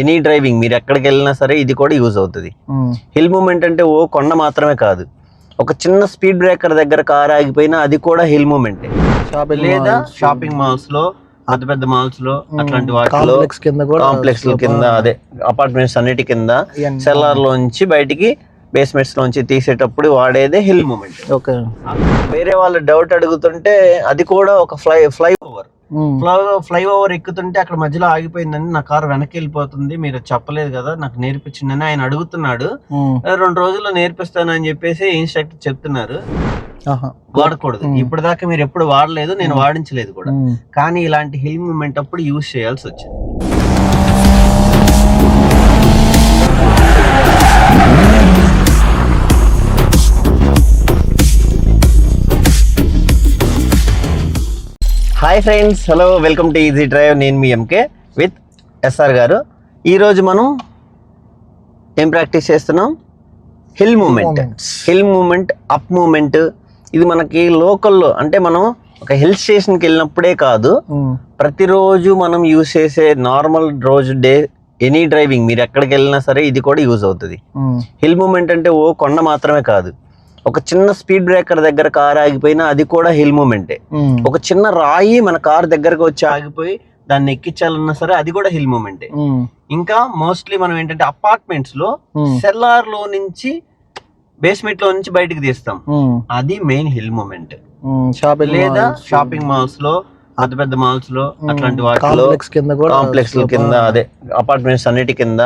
Any driving మీరు ఎక్కడికి వెళ్ళినా సరే ఇది కూడా యూజ్ అవుతుంది. హిల్ మూమెంట్ అంటే ఓ కొండ మాత్రమే కాదు. ఒక చిన్న స్పీడ్ బ్రేకర్ దగ్గర కార్ ఆగిపోయినా అది కూడా హిల్ మూమెంటే. లేదా షాపింగ్ మాల్స్లో పెద్ద పెద్ద మాల్స్లో అట్లాంటి వాటిలో కాంప్లెక్స్ కింద కూడా కాంప్లెక్స్ కింద అదే అపార్ట్మెంట్స్ అన్నిటి కింద. సెల్లార్ లోంచి బయటికి బేస్మెంట్స్ లోంచి తీసేటప్పుడు వాడేదే హిల్ మూమెంట్ ఓకే. వేరే వాళ్ళు డౌట్ అడుగుతుంటే అది కూడా ఒక fly flyover flyover ఎక్కుతుంటే అక్కడ మధ్యలో ఆగిపోయిందని నా కారు వెనక్కి వెళ్ళిపోతుంది మీరు చెప్పలేదు కదా నాకు నేర్పించిందని ఆయన అడుగుతున్నాడు. రెండు రోజుల్లో నేర్పిస్తానని చెప్పేసి ఇన్స్ట్రక్టర్ చెప్తున్నారు. వాడకూడదు. ఉమ్. ఇప్పుడు దాకా మీరు ఎప్పుడు వాడలేదు నేను వాడించలేదు కూడా. కానీ ఇలాంటి హిల్ మూమెంట్ అప్పుడు యూజ్ చేయాల్సి వచ్చింది. Hi friends hello welcome to easy drive నేను మీ ఎంకే విత్ ఎస్ఆర్ గారు. ఈరోజు మనం ఏం ప్రాక్టీస్ చేస్తున్నాం? Hill moment. Hill moment up moment ఇది మనకి లోకల్లో అంటే మనం ఒక హిల్ స్టేషన్కి వెళ్ళినప్పుడే కాదు ఉమ్, ప్రతిరోజు మనం యూజ్ చేసే నార్మల్ రోజు డే ఎనీ డ్రైవింగ్ మీరు ఎక్కడికి వెళ్ళినా సరే ఇది కూడా యూజ్ అవుతుంది. హిల్ మూమెంట్ అంటే ఓ కొండ మాత్రమే కాదు. ఒక చిన్న స్పీడ్ బ్రేకర్ దగ్గర కార్ ఆగిపోయినా అది కూడా హిల్ మూమెంటే ఉమ్, ఒక చిన్న రాయి మన కార్ దగ్గరకు వచ్చి ఆగిపోయి దాన్ని ఎక్కించాలన్నా సరే అది కూడా హిల్ మూమెంటే ఉమ్, ఇంకా మోస్ట్లీ మనం ఏంటంటే అపార్ట్మెంట్స్లో సెల్లార్లో నుంచి బేస్మెంట్లో నుంచి బయటికి తీస్తాం. అది మెయిన్ హిల్ మూమెంట్ లేదా షాపింగ్ మాల్స్లో పెద్ద పెద్ద మాల్స్లో అట్లాంటి వాటిలో కాంప్లెక్స్ కింద కూడా కాంప్లెక్స్ కింద అదే అపార్ట్మెంట్స్ అన్నిటి కింద.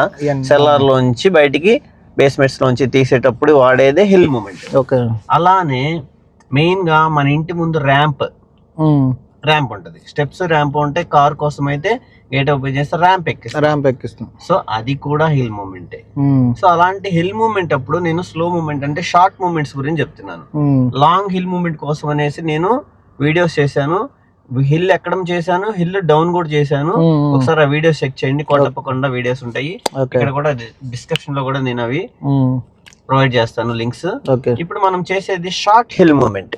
సెల్లార్ లోంచి బయటికి బేస్మెంట్స్ లోంచి తీసేటప్పుడు వాడేదే హిల్ మూమెంట్ ఓకే. అలానే మెయిన్గా మన ఇంటి ముందు ర్యాంప్ ర్యాంప్ ఉంటది. స్టెప్స్ ర్యాంప్ ఉంటే కార్ కోసం అయితే గేట్ ఓపెన్ చేస్తే ర్యాంప్ ఎక్కిస్తాం. ర్యాంప్ ఎక్కిస్తాం. సో అది కూడా హిల్ మూమెంటే సో అలాంటి హిల్ మూమెంట్ అప్పుడు నేను స్లో మూమెంట్ అంటే షార్ట్ మూమెంట్స్ గురించి చెప్తున్నాను. లాంగ్ హిల్ మూమెంట్ కోసం అనేసి నేను వీడియోస్ చేశాను. హిల్ ఎక్కడం చేశాను హిల్ డౌన్ కూడా చేశాను. ఒకసారి ఆ వీడియోస్ చెక్ చేయండి తప్పకుండా వీడియోస్ ఉంటాయి. ఇక్కడ కూడా డిస్క్రిప్షన్లో కూడా నేను అవి ప్రొవైడ్ చేస్తాను లింక్స్. ఇప్పుడు మనం చేసేది షార్ట్ హిల్ మూమెంట్.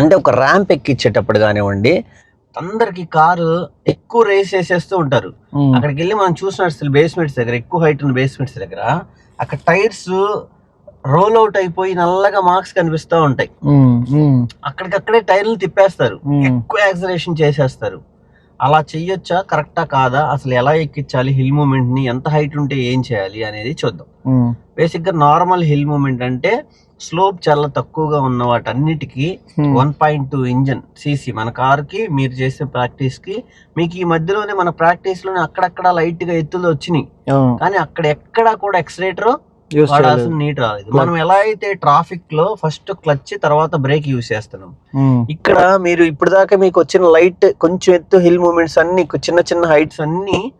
అంటే ఒక ర్యాంప్ ఎక్కిచ్చేటప్పుడు కానివ్వండి అందరికి కారు ఎక్కువ రేస్ చేసేస్తూ ఉంటారు. అక్కడికి వెళ్ళి మనం చూసినట్టు బేస్మెంట్స్ దగ్గర ఎక్కువ హైట్ ఉన్న బేస్మెంట్స్ దగ్గర అక్కడ టైర్స్ రోల్ అవుట్ అయిపోయి నల్లగా మార్క్స్ కనిపిస్తూ ఉంటాయి. అక్కడికక్కడే టైర్లు తిప్పేస్తారు. ఎక్కువ యాక్సలేషన్ చేసేస్తారు. అలా చెయ్యొచ్చా? కరెక్టా? కాదా? అసలు ఎలా ఎక్కించాలి? హిల్ మూమెంట్ని ఎంత హైట్ ఉంటే ఏం చేయాలి అనేది చూద్దాం. బేసిక్గా నార్మల్ హిల్ మూమెంట్ అంటే స్లోప్ చాలా తక్కువగా ఉన్న వాటన్నిటికీ one point two engine CC మన కార్కి మీరు చేసే ప్రాక్టీస్కి మీకు ఈ మధ్యలోనే మన ప్రాక్టీస్లోనే అక్కడక్కడ లైట్గా ఎత్తులు వచ్చినాయి. కానీ అక్కడ ఎక్కడా కూడా ఎక్సలేటర్ వాడాల్సిన. నీట్ రాలేదు. మనం ఎలా అయితే ట్రాఫిక్లో ఫస్ట్ క్లచ్ తర్వాత బ్రేక్ యూస్ చేస్తున్నాం. ఉమ్, ఇక్కడ మీరు ఇప్పుడు దాకా మీకు వచ్చిన లైట్ కొంచెం ఎత్తు హిల్ మూమెంట్స్ అన్ని చిన్న చిన్న హైట్స్ అన్ని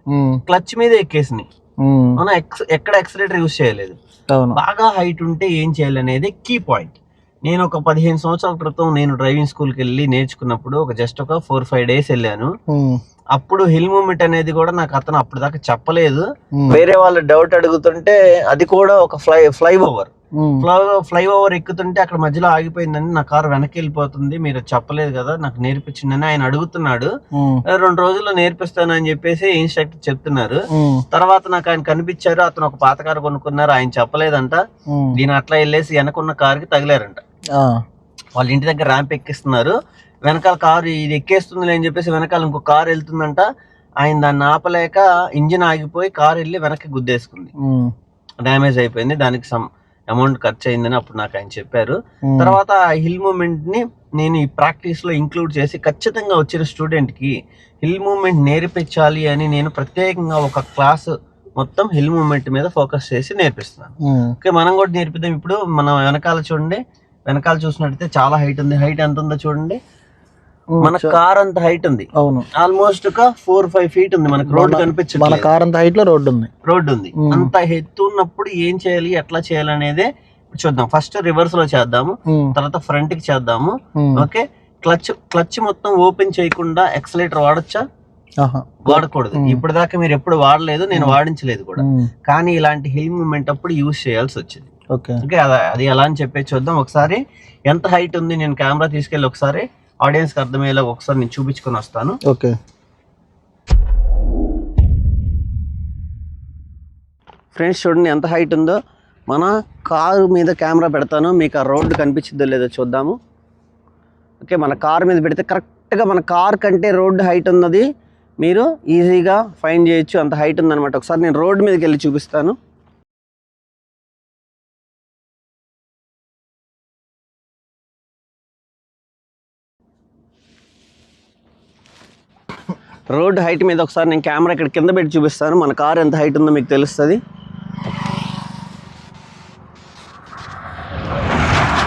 క్లచ్ మీద ఎక్కేసినాయి. ఉమ్, మనం ఎక్స్- ఎక్కడ ఎక్సలేటర్ యూస్ చేయలేదు. బాగా హైట్ ఉంటే ఏం చేయాలి అనేది కీ పాయింట్ నేను ఒక పదిహేను సంవత్సరాల క్రితం నేను డ్రైవింగ్ స్కూల్కి వెళ్ళి నేర్చుకున్నప్పుడు ఒక జస్ట్ ఒక ఫోర్ ఫైవ్ డేస్ వెళ్ళాను. అప్పుడు హిల్ మూమెంట్ అనేది కూడా నాకు అతను అప్పుడు దాకా చెప్పలేదు. వేరే వాళ్ళు డౌట్ అడుగుతుంటే అది కూడా ఒక fly flyover flyover ఎక్కుతుంటే అక్కడ మధ్యలో ఆగిపోయిందని నా కారు వెనక్కి వెళ్ళిపోతుంది మీరు చెప్పలేదు కదా నాకు నేర్పించిందని ఆయన అడుగుతున్నాడు. రెండు రోజుల్లో నేర్పిస్తానని చెప్పేసి ఇన్స్ట్రక్టర్ చెప్తున్నారు. తర్వాత నాకు ఆయన కనిపించారు అతను ఒక పాత కారు కొనుక్కున్నారు ఆయన చెప్పలేదంట. దీని అట్లా వెళ్ళేసి వెనకున్న కారుకి తగిలారంట. వాళ్ళ ఇంటి దగ్గర ర్యాంప్ ఎక్కిస్తున్నారు. వెనకాల కారు ఇది ఎక్కేస్తుంది అని చెప్పేసి వెనకాల ఇంకో కారు వెళ్తుందంట. ఆయన దాన్ని ఆపలేక ఇంజిన్ ఆగిపోయి కారు వెళ్ళి వెనక్కి గుద్దేసుకుంది. డ్యామేజ్ అయిపోయింది. దానికి సమ్ అమౌంట్ ఖర్చు అయిందని అప్పుడు నాకు ఆయన చెప్పారు. తర్వాత ఆ హిల్ మూమెంట్ని నేను ఈ ప్రాక్టీస్లో ఇంక్లూడ్ చేసి ఖచ్చితంగా వచ్చిన స్టూడెంట్కి హిల్ మూమెంట్ నేర్పించాలి అని నేను ప్రత్యేకంగా ఒక క్లాస్ మొత్తం హిల్ మూమెంట్ మీద ఫోకస్ చేసి నేర్పిస్తున్నాను. ఓకే మనం కూడా నేర్పిద్దాం. ఇప్పుడు మనం వెనకాల చూడండి. వెనకాల చూసినట్టయితే చాలా హైట్ ఉంది. హైట్ ఎంత ఉందో చూడండి. మన కార్ అంత హైట్ ఉంది. అవును. ఆల్మోస్ట్ ఒక ఫోర్ ఫైవ్ ఫీట్ ఉంది మనకు. రోడ్ మన- మన కార్ అంత హైట్లో రోడ్డు ఉంది. రోడ్ ఉంది. అంత ఎత్తు ఉన్నప్పుడు ఏం చేయాలి ఎట్లా చేయాలి అనేదే చూద్దాం. ఫస్ట్ రివర్స్లో చేద్దాము. తర్వాత ఫ్రంట్కి చేద్దాము. ఓకే క్లచ్ క్లచ్ మొత్తం ఓపెన్ చేయకుండా ఎక్సలేటర్ వాడొచ్చా? వాడకూడదు. ఇప్పుడు దాకా మీరు ఎప్పుడు వాడలేదు నేను. వాడించలేదు కూడా. కానీ ఇలాంటి హిల్ మూమెంట్ అప్పుడు యూజ్ చేయాల్సి వచ్చింది. ఓకే అది ఎలా అని చెప్పి చూద్దాం. ఒకసారి ఎంత హైట్ ఉంది నేను కెమెరా తీసుకెళ్ళి ఒకసారి ఆడియన్స్కి అర్థమయ్యేలా ఒకసారి నేను చూపించుకొని వస్తాను. ఓకే. ఫ్రెండ్స్ చూడండి ఎంత హైట్ ఉందో. మన కారు మీద కెమెరా పెడతాను. మీకు ఆ రోడ్డు కనిపించిద్దో లేదో చూద్దాము. ఓకే మన కార్ మీద పెడితే కరెక్ట్గా మన కార్ కంటే రోడ్డు హైట్ ఉన్నది. మీరు ఈజీగా ఫైండ్ చేయొచ్చు. అంత హైట్ ఉందన్నమాట. ఒకసారి నేను రోడ్డు మీదకి వెళ్ళి చూపిస్తాను. రోడ్ హైట్ మీద ఒకసారి నేను కెమెరా ఇక్కడ కింద పెట్టి చూపిస్తాను. మన కార్ ఎంత హైట్ ఉందో మీకు తెలుస్తుంది.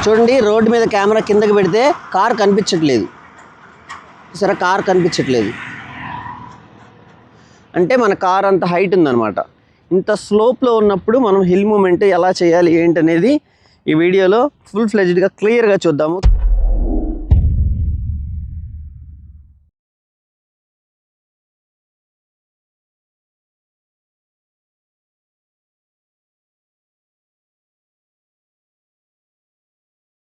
చూడండి రోడ్డు మీద కెమెరా కిందకి పెడితే కార్ కనిపించట్లేదు. సరే కార్ కనిపించట్లేదు. అంటే మన కార్ అంత హైట్ ఉందన్నమాట. ఇంత స్లోప్లో ఉన్నప్పుడు మనం హిల్ మూమెంట్ ఎలా చేయాలి ఏంటనేది ఈ వీడియోలో ఫుల్ ఫ్లెజ్డ్గా క్లియర్గా చూద్దాము.